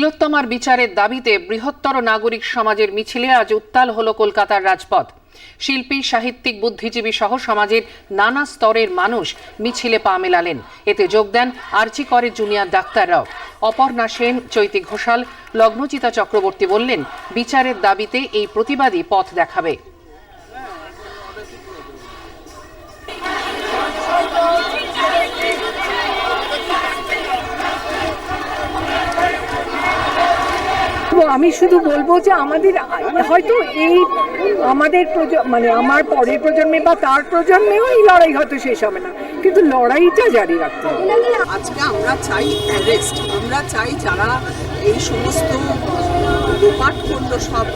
তিলোত্তমার বিচারের দাবিতে বৃহত্তর নাগরিক সমাজের মিছিলে আজ উত্তাল হল কলকাতার রাজপথ। শিল্পী, সাহিত্যিক, বুদ্ধিজীবী সহ সমাজের নানা স্তরের মানুষ মিছিলে পা মেলালেন। এতে যোগ দেন আর্জি করে জুনিয়র ডাক্তাররাও অপর্ণা সেন, চৈতি ঘোষাল লগ্নচিতা চক্রবর্তী বললেন, বিচারের দাবিতে এই প্রতিবাদী পথ দেখাবে। তো আমি শুধু বলব যে আমাদের, হয়তো এই আমাদের মানে আমার পরের প্রজন্মে বা তার প্রজন্মেও এই লড়াই হয়তো শেষ হবে না। কিন্তু লড়াইটা জারি রাখতে হবে। আজকে আমরা চাই অ্যারেস্ট, আমরা চাই যারা এই সমস্ত লোপাট করল সব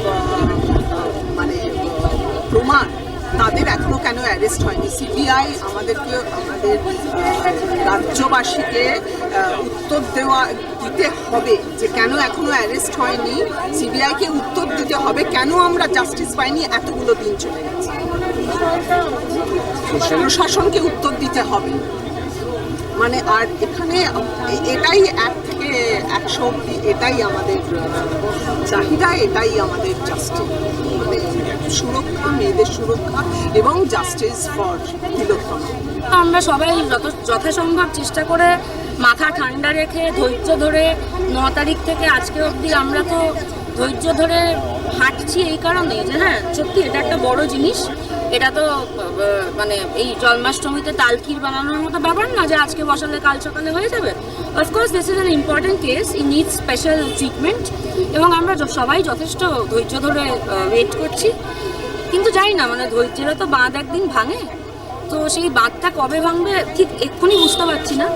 মানে প্রমাণ তাদের এখনও কেন অ্যারেস্ট হয়নি? সিবিআই আমাদেরকে, আমাদের রাজ্যবাসীকে উত্তর দেওয়া, দিতে হবে যে কেন এখনও অ্যারেস্ট হয়নি? সিবিআইকে উত্তর দিতে হবে কেন আমরা জাস্টিস পাইনি এতগুলো দিন চলে গেছে। প্রশাসনকে উত্তর দিতে হবে। মানে আর এখানে এটাই এক একশো অব্দি এটাই আমাদের চাহিদা, এটাই আমাদের জাস্টিস মানে সুরক্ষা, মেয়েদের সুরক্ষা এবং জাস্টিস ফর তিলোত্তমা। আমরা সবাই যত যথাসম্ভব চেষ্টা করে মাথা ঠান্ডা রেখে, ধৈর্য ধরে ন তারিখ থেকে আজকে অবধি আমরা তো ধৈর্য ধরে হাঁটছি এই কারণে যে হ্যাঁ সত্যি এটা একটা বড় জিনিস। এটা তো মানে এই জন্মাষ্টমীতে তালকির বানানোর মতো ব্যাপার না যে আজকে বসালে কাল সকালে হয়ে যাবে। Of course this is an important case he need special treatment এবং আমরা সবাই যথেষ্ট ধৈর্য ধরে ওয়েট করছি। কিন্তু জানি না মানে ধৈর্যেরও তো বাঁধ একদিন ভাঙে। তো সেই বাঁধটা কবে ভাঙবে ঠিক এক্ষুনি বুঝতে পারছি না,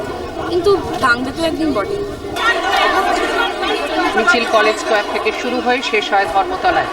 কিন্তু ভাঙবে তো একদিন বটে। মিছিল কলেজ স্কোয়ার থেকে শুরু হয়ে শেষ হয় ধর্মতলায়।